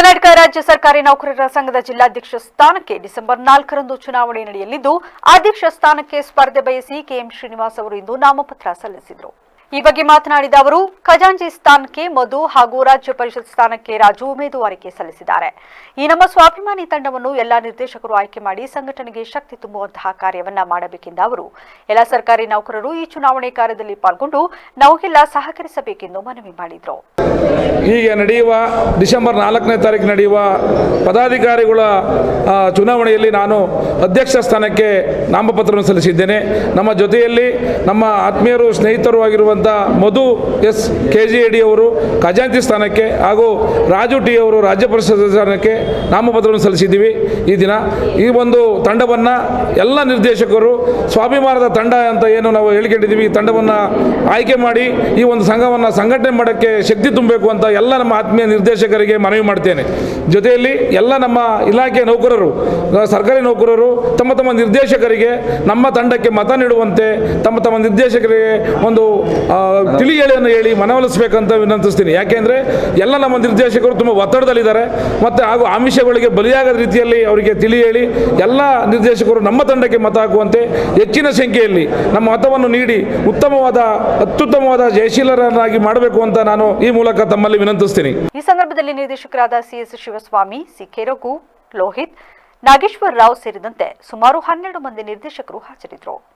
ಕರ್ನಾಟಕ ರಾಜ್ಯ ಸರ್ಕಾರಿ ನೌಕರರ ಸಂಘದ ಜಿಲ್ಲಾಧ್ಯಕ್ಷ ಸ್ಥಾನಕ್ಕೆ ಡಿಸೆಂಬರ್ ನಾಲ್ಕರಂದು ಚುನಾವಣೆ ನಡೆಯಲಿದ್ದು, ಅಧ್ಯಕ್ಷ ಸ್ಥಾನಕ್ಕೆ ಸ್ಪರ್ಧೆ ಬಯಸಿ ಕೆಎಂ ಶ್ರೀನಿವಾಸ್ ಅವರು ಇಂದು ನಾಮಪತ್ರ ಸಲ್ಲಿಸಿದರು. ಈ ಬಗ್ಗೆ ಮಾತನಾಡಿದ ಅವರು, ಖಜಾಂಚಿ ಸ್ಥಾನಕ್ಕೆ ಮಧು ಹಾಗೂ ರಾಜ್ಯ ಪರಿಷತ್ ಸ್ಥಾನಕ್ಕೆ ರಾಜು ಉಮೇದುವಾರಿಕೆ ಸಲ್ಲಿಸಿದ್ದಾರೆ. ಈ ನಮ್ಮ ಸ್ವಾಭಿಮಾನಿ ತಂಡವನ್ನು ಎಲ್ಲಾ ನಿರ್ದೇಶಕರು ಆಯ್ಕೆ ಮಾಡಿ ಸಂಘಟನೆಗೆ ಶಕ್ತಿ ತುಂಬುವಂತಹ ಕಾರ್ಯವನ್ನ ಮಾಡಬೇಕೆಂದ ಅವರು, ಎಲ್ಲ ಸರ್ಕಾರಿ ನೌಕರರು ಈ ಚುನಾವಣೆ ಕಾರ್ಯದಲ್ಲಿ ಪಾಲ್ಗೊಂಡು ನಮಗೆಲ್ಲ ಸಹಕರಿಸಬೇಕೆಂದು ಮನವಿ ಮಾಡಿದರು. ಈಗ ನಡೆಯುವ ಡಿಸೆಂಬರ್ ನಾಲ್ಕನೇ ತಾರೀಕು ನಡೆಯುವ ಪದಾಧಿಕಾರಿಗಳ ಚುನಾವಣೆಯಲ್ಲಿ ನಾನು ಅಧ್ಯಕ್ಷ ಸ್ಥಾನಕ್ಕೆ ನಾಮಪತ್ರವನ್ನು ಸಲ್ಲಿಸಿದ್ದೇನೆ. ನಮ್ಮ ಜೊತೆಯಲ್ಲಿ ನಮ್ಮ ಆತ್ಮೀಯರು, ಸ್ನೇಹಿತರು ಆಗಿರುವಂಥ ಮಧು ಎಸ್ ಕೆ ಜಿ ಎಡಿ ಅವರು ಖಜಾಂಚಿ ಸ್ಥಾನಕ್ಕೆ ಹಾಗೂ ರಾಜು ಟಿ ಅವರು ರಾಜ್ಯ ಪರಿಷತ್ ಸ್ಥಾನಕ್ಕೆ ನಾಮಪತ್ರವನ್ನು ಸಲ್ಲಿಸಿದ್ದೀವಿ ಈ ದಿನ. ಈ ಒಂದು ತಂಡವನ್ನು ಎಲ್ಲ ನಿರ್ದೇಶಕರು ಸ್ವಾಭಿಮಾನದ ತಂಡ ಅಂತ ಏನು ನಾವು ಹೇಳಿಕೊಂಡಿದ್ದೀವಿ. ಈ ತಂಡವನ್ನು ಆಯ್ಕೆ ಮಾಡಿ ಈ ಒಂದು ಸಂಘವನ್ನು ಸಂಘಟನೆ ಮಾಡೋಕ್ಕೆ ಶಕ್ತಿ ತುಂಬಬೇಕು ಅಂತ ಎಲ್ಲ ನಮ್ಮ ಆತ್ಮೀಯ ನಿರ್ದೇಶಕರಿಗೆ ಮನವಿ ಮಾಡ್ತೇನೆ. ಜೊತೆಯಲ್ಲಿ ಎಲ್ಲ ನಮ್ಮ ಇಲಾಖೆ ನೌಕರರು, ಸರ್ಕಾರಿ ನೌಕರರು, ತಮ್ಮ ತಮ್ಮ ನಿರ್ದೇಶಕರಿಗೆ ನಮ್ಮ ತಂಡಕ್ಕೆ ಮತ ನೀಡುವಂತೆ, ತಮ್ಮ ತಮ್ಮ ನಿರ್ದೇಶಕರಿಗೆ ಒಂದು ತಿಳಿ ಹೇಳಿಯನ್ನು ಹೇಳಿ ಮನವೊಲಿಸಬೇಕಂತ ವಿನಂತಿಸ್ತೀನಿ. ಯಾಕೆಂದರೆ ಎಲ್ಲ ನಮ್ಮ ನಿರ್ದೇಶಕರು ತುಂಬ ಒತ್ತಡದಲ್ಲಿದ್ದಾರೆ ಮತ್ತು ಹಾಗೂ ಆಮಿಷಗಳಿಗೆ ಬಲಿಯಾಗದ ರೀತಿಯಲ್ಲಿ ಅವರಿಗೆ ತಿಳಿ ಹೇಳಿ ಎಲ್ಲ ನಿರ್ದೇಶಕರು ನಮ್ಮ ತಂಡಕ್ಕೆ ಮತ ಹಾಕುವಂತೆ ಹೆಚ್ಚಿನ ಸಂಖ್ಯೆಯಲ್ಲಿ ನಮ್ಮ ಮತವನ್ನು ನೀಡಿ ಉತ್ತಮವಾದ, ಅತ್ಯುತ್ತಮವಾದ ಜಯಶೀಲರನ್ನಾಗಿ ಮಾಡಬೇಕು ಅಂತ ನಾನು ಈ ಮೂಲಕ ತಮ್ಮಲ್ಲಿ ವಿನಂತಿಸ್ತೀನಿ. ಈ ಸಂದರ್ಭದಲ್ಲಿ ನಿರ್ದೇಶಕರಾದ ಸಿಎಸ್ ಶಿವಸ್ವಾಮಿ, ಸಿ ರಘು, ಲೋಹಿತ್, ನಾಗೇಶ್ವರ ರಾವ್ ಸೇರಿದಂತೆ ಸುಮಾರು ಹನ್ನೆರಡು ಮಂದಿ ನಿರ್ದೇಶಕರು ಹಾಜರಿದ್ದರು.